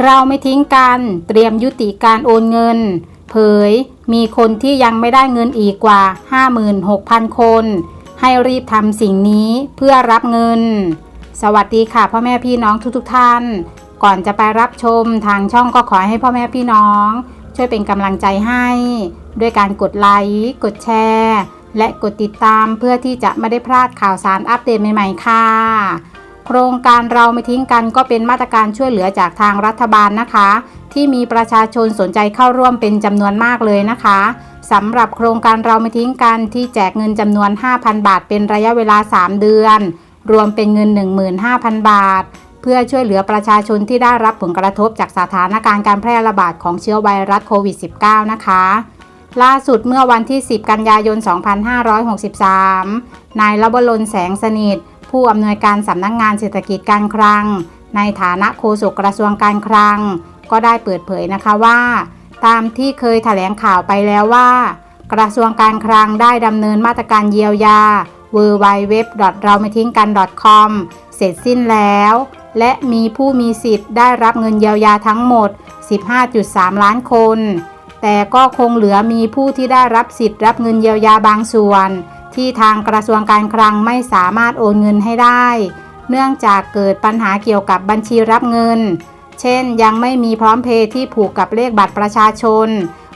เราไม่ทิ้งกัน เตรียมยุติการโอนเงิน เผย มีคนที่ยังไม่ได้เงินอีกกว่า 56,000 คน ให้รีบทำสิ่งนี้เพื่อรับเงิน สวัสดีค่ะพ่อแม่พี่น้องทุกๆทท่าน ก่อนจะไปรับชมทางช่องก็ขอให้พ่อแม่พี่น้อง ช่วยเป็นกำลังใจให้ ด้วยการกดไลค์กดแชร์และกดติดตามเพื่อที่จะไม่ได้พลาดข่าวสารอัปเดตใหม่ ๆ ค่ะ โครงการเราไม่ทิ้งกันก็เป็นมาตรการช่วยเหลือจากทางรัฐบาลนะคะ ที่มีประชาชนสนใจเข้าร่วมเป็นจำนวนมากเลยนะคะสำหรับโครงการเราไม่ทิ้งกันที่แจกเงินจำนวน 5,000 บาท เป็นระยะเวลา 3 เดือน รวมเป็นเงิน 15,000 บาท เพื่อช่วยเหลือประชาชนที่ได้รับผลกระทบจากสถานการณ์การแพร่ระบาดของเชื้อไวรัสโควิด -19 นะคะล่าสุดเมื่อวันที่ 10 กันยายน 2563 นายลบลนแสงสนิท ผู้อำนวยการสำนักงงานเศรษฐกิจการคลัง ในฐานะโฆษกกระทรวงการคลัง ก็ได้เปิดเผยนะคะว่า ตามที่เคยแถลงข่าวไปแล้วว่า กระทรวงการคลังได้ดำเนินมาตรการเยียวยา w w w เราไม่ทิ้งกัน .com เสร็จสิ้นแล้ว และมีผู้มีสิทธิ์ได้รับเงินเยียวยาทั้งหมด 15.3 ล้านคน แต่ก็คงเหลือมีผู้ที่ได้รับสิทธิ์รับเงินเยียวยาบางส่วน ที่ทางกระทรวงการคลังไม่สามารถโอนเงินให้ได้ เนื่องจากเกิดปัญหาเกี่ยวกับบัญชีรับเงิน เช่น ยังไม่มีพร้อมเพย์ที่ผูกกับเลขบัตรประชาชน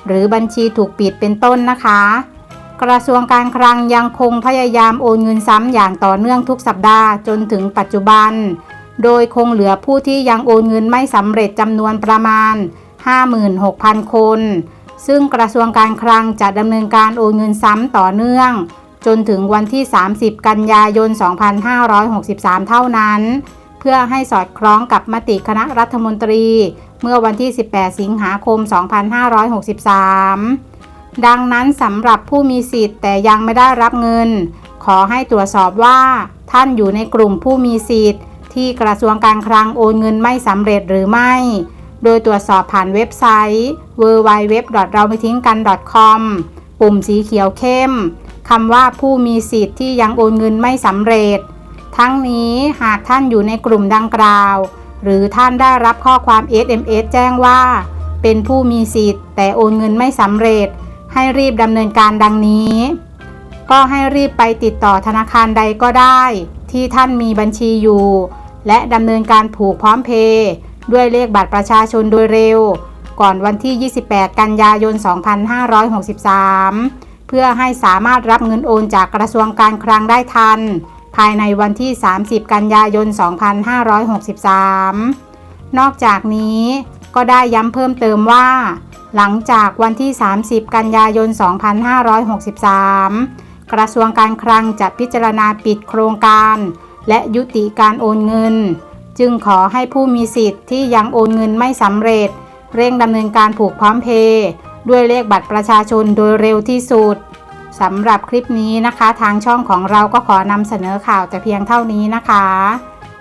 หรือบัญชีถูกปิดเป็นต้นนะคะ กระทรวงการคลังยังคงพยายามโอนเงินซ้ำอย่างต่อเนื่องทุกสัปดาห์จนถึงปัจจุบัน โดยคงเหลือผู้ที่ยังโอนเงินไม่สำเร็จจำนวนประมาณ 56,000 คน ซึ่งกระทรวงการคลังจะดำเนินการโอนเงินซ้ำต่อเนื่อง จนถึงวันที่ 30 กันยายน 2563 เท่านั้น เพื่อให้สอดคล้องกับมติคณะรัฐมนตรี เมื่อวันที่ 18 สิงหาคม 2563 ดังนั้นสำหรับผู้มีสิทธิ์แต่ยังไม่ได้รับเงิน ขอให้ตรวจสอบว่าท่านอยู่ในกลุ่มผู้มีสิทธิ์ ที่กระทรวงการคลังโอนเงินไม่สำเร็จหรือไม่ โดยตรวจสอบผ่านเว็บไซต์ w w w เราไม่ทิ้งกัน .com ปุ่มสีเขียวเข้ม คำว่าผู้มีสิทธิ์ที่ยังโอนเงินไม่สำเร็จ ทั้งนี้หากท่านอยู่ในกลุ่มดังกล่าว หรือท่านได้รับข้อความ SMS แจ้งว่า เป็นผู้มีสิทธิ์ แต่โอนเงินไม่สำเร็จ ให้รีบดำเนินการดังนี้ ก็ให้รีบไปติดต่อธนาคารใดก็ได้ ที่ท่านมีบัญชีอยู่ และดำเนินการผูกพร้อมเพย์ด้วยเลขบัตรประชาชนโดยเร็ว ก่อนวันที่ 28 กันยายน 2563 เพื่อให้สามารถรับเงินโอนจากกระทรวงการคลังได้ทัน ภายในวันที่ 30 กันยายน 2563 นอกจากนี้ก็ได้ย้ำเพิ่มเติมว่า หลังจากวันที่ 30 กันยายน 2563 กระทรวงการคลังจะพิจารณาปิดโครงการ และยุติการโอนเงิน จึงขอให้ผู้มีสิทธิ์ที่ยังโอนเงินไม่สำเร็จ เร่งดำเนินการผูกพร้อมเพย์ ด้วยเลขบัตรประชาชนโดยเร็วที่สุดสำหรับคลิปนี้นะคะ ทางช่องของเราก็ขอนำเสนอข่าวแต่เพียงเท่านี้นะคะ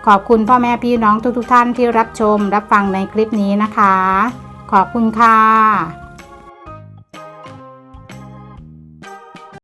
ขอบคุณพ่อแม่พี่น้องทุกๆทท่านที่รับชมรับฟังในคลิปนี้นะคะ ขอบคุณค่ะ